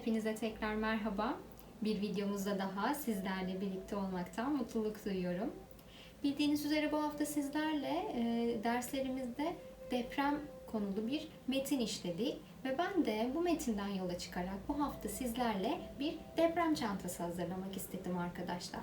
Hepinize tekrar merhaba. Bir videomuzda daha sizlerle birlikte olmaktan mutluluk duyuyorum. Bildiğiniz üzere bu hafta sizlerle e, derslerimizde deprem konulu bir metin işledik ve ben de bu metinden yola çıkarak bu hafta sizlerle bir deprem çantası hazırlamak istedim arkadaşlar.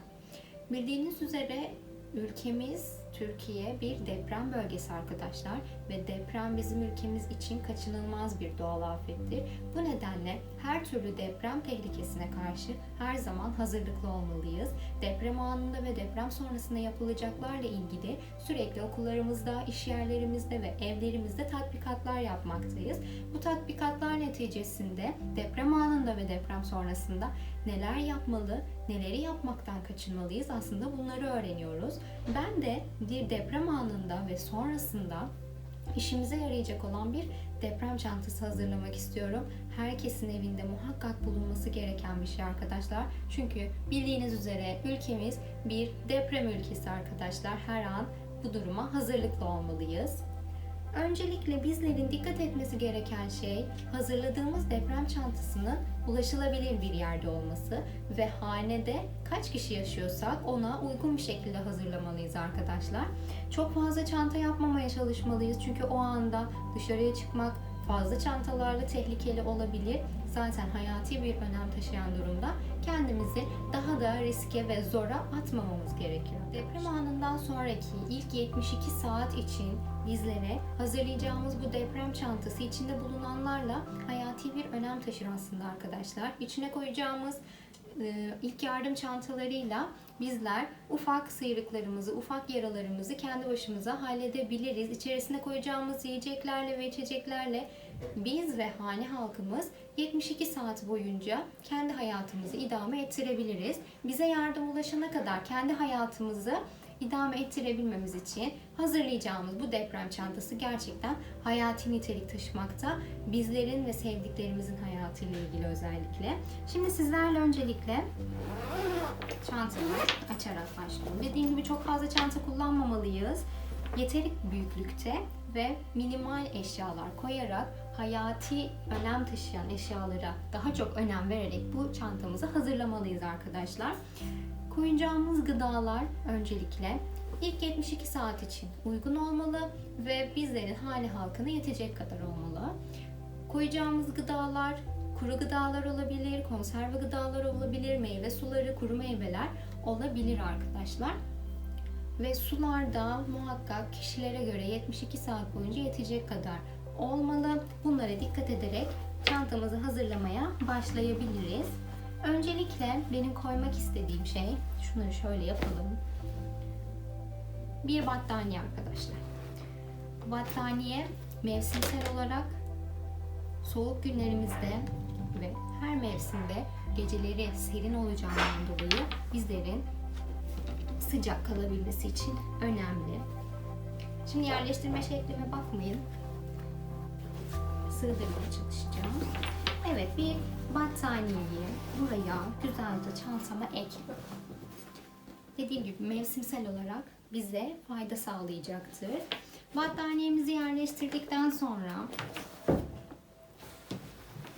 Bildiğiniz üzere ülkemiz Türkiye bir deprem bölgesi arkadaşlar ve deprem bizim ülkemiz için kaçınılmaz bir doğal afettir. Bu nedenle her türlü deprem tehlikesine karşı her zaman hazırlıklı olmalıyız. Deprem anında ve deprem sonrasında yapılacaklarla ilgili sürekli okullarımızda, iş yerlerimizde ve evlerimizde tatbikatlar yapmaktayız. Bu tatbikatlar neticesinde deprem anında ve deprem sonrasında neler yapmalı, neleri yapmaktan kaçınmalıyız aslında bunları öğreniyoruz. Ben de bir deprem anında ve sonrasında işimize yarayacak olan bir deprem çantası hazırlamak istiyorum. Herkesin evinde muhakkak bulunması gereken bir şey arkadaşlar. Çünkü bildiğiniz üzere ülkemiz bir deprem ülkesi arkadaşlar. Her an bu duruma hazırlıklı olmalıyız. Öncelikle bizlerin dikkat etmesi gereken şey hazırladığımız deprem çantasının ulaşılabilir bir yerde olması ve hanede kaç kişi yaşıyorsak ona uygun bir şekilde hazırlamalıyız arkadaşlar. Çok fazla çanta yapmamaya çalışmalıyız çünkü o anda dışarıya çıkmak fazla çantalarla tehlikeli olabilir. Zaten hayati bir önem taşıyan durumda kendimizi daha da riske ve zora atmamamız gerekiyor. Deprem anından sonraki ilk 72 saat için bizlere hazırlayacağımız bu deprem çantası içinde bulunanlarla hayati bir önem taşır aslında arkadaşlar. İçine koyacağımız e, ilk yardım çantalarıyla bizler ufak sıyrıklarımızı, ufak yaralarımızı kendi başımıza halledebiliriz. İçerisine koyacağımız yiyeceklerle ve içeceklerle biz ve hane halkımız 72 saat boyunca kendi hayatımızı idame ettirebiliriz. Bize yardım ulaşana kadar kendi hayatımızı idame ettirebilmemiz için hazırlayacağımız bu deprem çantası gerçekten hayati nitelik taşımakta. Bizlerin ve sevdiklerimizin hayatıyla ilgili özellikle. Şimdi sizlerle öncelikle çantamı açarak başlayalım. Dediğim gibi çok fazla çanta kullanmamalıyız. Yeteri büyüklükte ve minimal eşyalar koyarak hayati önem taşıyan eşyalara daha çok önem vererek bu çantamızı hazırlamalıyız arkadaşlar. Koyacağımız gıdalar öncelikle ilk 72 saat için uygun olmalı ve bizlerin hali halkına yetecek kadar olmalı. Koyacağımız gıdalar kuru gıdalar olabilir, konserve gıdalar olabilir, meyve suları, kuru meyveler olabilir arkadaşlar. Ve sularda muhakkak kişilere göre 72 saat boyunca yetecek kadar olmalı. Bunlara dikkat ederek çantamızı hazırlamaya başlayabiliriz. Öncelikle benim koymak istediğim şey, şunları şöyle yapalım. Bir battaniye arkadaşlar. Bu battaniye mevsimsel olarak soğuk günlerimizde ve her mevsimde geceleri serin olacağından dolayı bizlerin sıcak kalabilmesi için önemli. Şimdi yerleştirme şeklime bakmayın. Sığdırmaya çalışacağım. Evet bir battaniyeyi buraya güzelce çantama ekliyorum. Dediğim gibi mevsimsel olarak bize fayda sağlayacaktır. Battaniyemizi yerleştirdikten sonra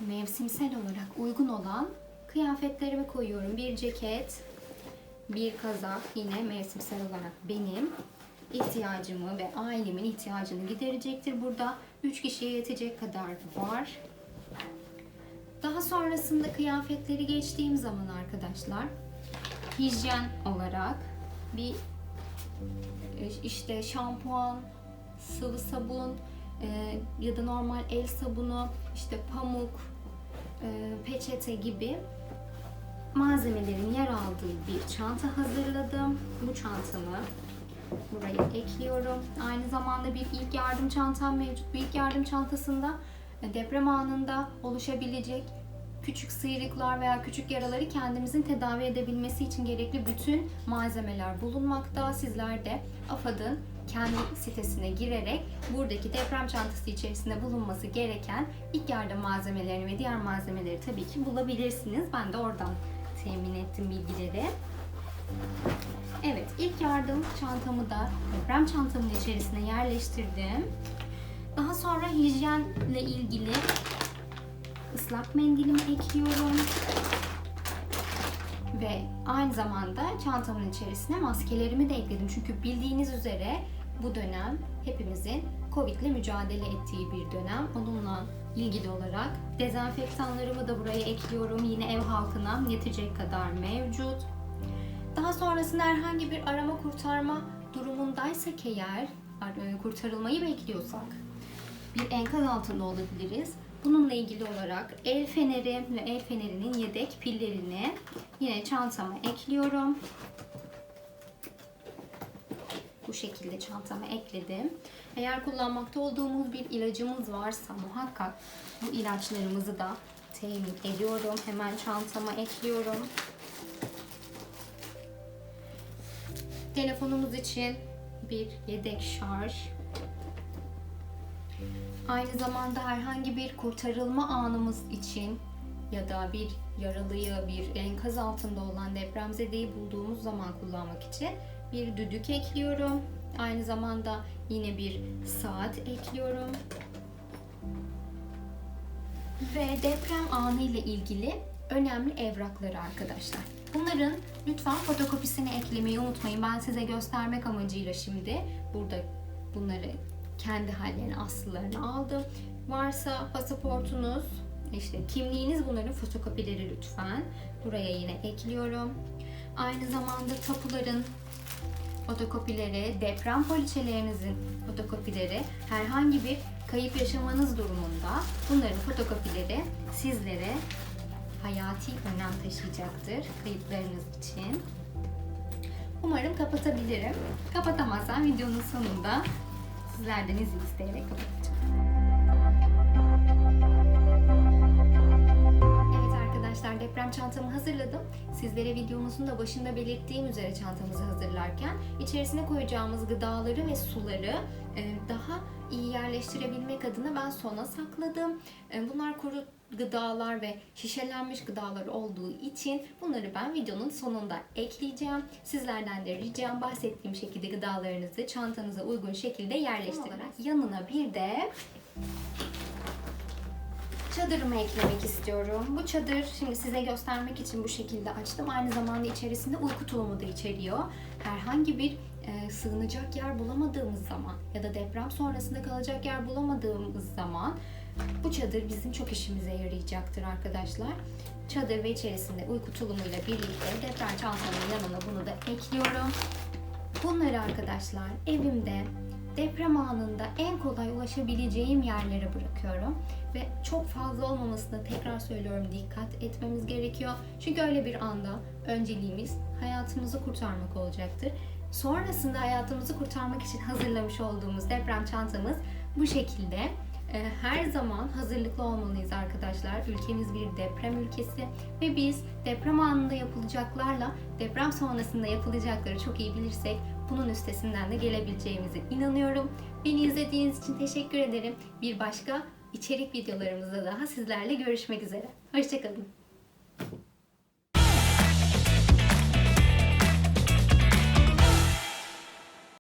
mevsimsel olarak uygun olan kıyafetlerimi koyuyorum. Bir ceket, bir kazak yine mevsimsel olarak benim ihtiyacımı ve ailemin ihtiyacını giderecektir. Burada 3 kişiye yetecek kadar var. Daha sonrasında kıyafetleri geçtiğim zaman arkadaşlar hijyen olarak bir işte şampuan, sıvı sabun e, ya da normal el sabunu, işte pamuk, e, peçete gibi malzemelerin yer aldığı bir çanta hazırladım. Bu çantamı buraya ekliyorum. Aynı zamanda bir ilk yardım çantam mevcut. Bu ilk yardım çantasında deprem anında oluşabilecek küçük sıyrıklar veya küçük yaraları kendimizin tedavi edebilmesi için gerekli bütün malzemeler bulunmakta. Sizler de AFAD'ın kendi sitesine girerek buradaki deprem çantası içerisinde bulunması gereken ilk yardım malzemelerini ve diğer malzemeleri tabii ki bulabilirsiniz. Ben de oradan temin ettim bilgileri. Evet, ilk yardım çantamı da deprem çantamın içerisine yerleştirdim. Daha sonra hijyenle ilgili ıslak mendilimi ekliyorum. Ve aynı zamanda çantamın içerisine maskelerimi de ekledim. Çünkü bildiğiniz üzere bu dönem hepimizin Covid ile mücadele ettiği bir dönem. Onunla ilgili olarak dezenfektanlarımı da buraya ekliyorum. Yine ev halkına yetecek kadar mevcut. Daha sonrasında herhangi bir arama kurtarma durumundaysak eğer, ar- kurtarılmayı bekliyorsak bir enkaz altında olabiliriz. Bununla ilgili olarak el feneri ve el fenerinin yedek pillerini yine çantama ekliyorum. Bu şekilde çantama ekledim. Eğer kullanmakta olduğumuz bir ilacımız varsa muhakkak bu ilaçlarımızı da temin ediyorum. Hemen çantama ekliyorum. Telefonumuz için bir yedek şarj. Aynı zamanda herhangi bir kurtarılma anımız için ya da bir yaralıyı, bir enkaz altında olan depremzedeyi bulduğumuz zaman kullanmak için bir düdük ekliyorum. Aynı zamanda yine bir saat ekliyorum. Ve deprem anı ile ilgili önemli evrakları arkadaşlar. Bunların lütfen fotokopisini eklemeyi unutmayın. Ben size göstermek amacıyla şimdi burada bunları kendi hallerine aslılarını aldım. Varsa pasaportunuz, işte kimliğiniz bunların fotokopileri lütfen. Buraya yine ekliyorum. Aynı zamanda tapuların fotokopileri, deprem poliçelerinizin fotokopileri, herhangi bir kayıp yaşamanız durumunda bunların fotokopileri sizlere hayati önem taşıyacaktır kayıplarınız için. Umarım kapatabilirim. Kapatamazsam videonun sonunda sizlerden izin isteyerek deprem çantamı hazırladım. Sizlere videomuzun da başında belirttiğim üzere çantamızı hazırlarken içerisine koyacağımız gıdaları ve suları e, daha iyi yerleştirebilmek adına ben sona sakladım. E, Bunlar kuru gıdalar ve şişelenmiş gıdalar olduğu için bunları ben videonun sonunda ekleyeceğim. Sizlerden de ricam bahsettiğim şekilde gıdalarınızı çantanıza uygun şekilde yerleştirmek. Yanına bir de çadırımı eklemek istiyorum. Bu çadır şimdi size göstermek için bu şekilde açtım. Aynı zamanda içerisinde uyku tulumu da içeriyor. Herhangi bir e, sığınacak yer bulamadığımız zaman ya da deprem sonrasında kalacak yer bulamadığımız zaman bu çadır bizim çok işimize yarayacaktır arkadaşlar. Çadır ve içerisinde uyku tulumuyla birlikte deprem çantamın yanına bunu da ekliyorum. Bunları arkadaşlar evimde deprem anında en kolay ulaşabileceğim yerlere bırakıyorum. Ve çok fazla olmamasına tekrar söylüyorum dikkat etmemiz gerekiyor. Çünkü öyle bir anda önceliğimiz hayatımızı kurtarmak olacaktır. Sonrasında hayatımızı kurtarmak için hazırlamış olduğumuz deprem çantamız bu şekilde. Ee, Her zaman hazırlıklı olmalıyız arkadaşlar. Ülkemiz bir deprem ülkesi ve biz deprem anında yapılacaklarla deprem sonrasında yapılacakları çok iyi bilirsek bunun üstesinden de gelebileceğimize inanıyorum. Beni izlediğiniz için teşekkür ederim. Bir başka içerik videolarımızda daha sizlerle görüşmek üzere. Hoşçakalın.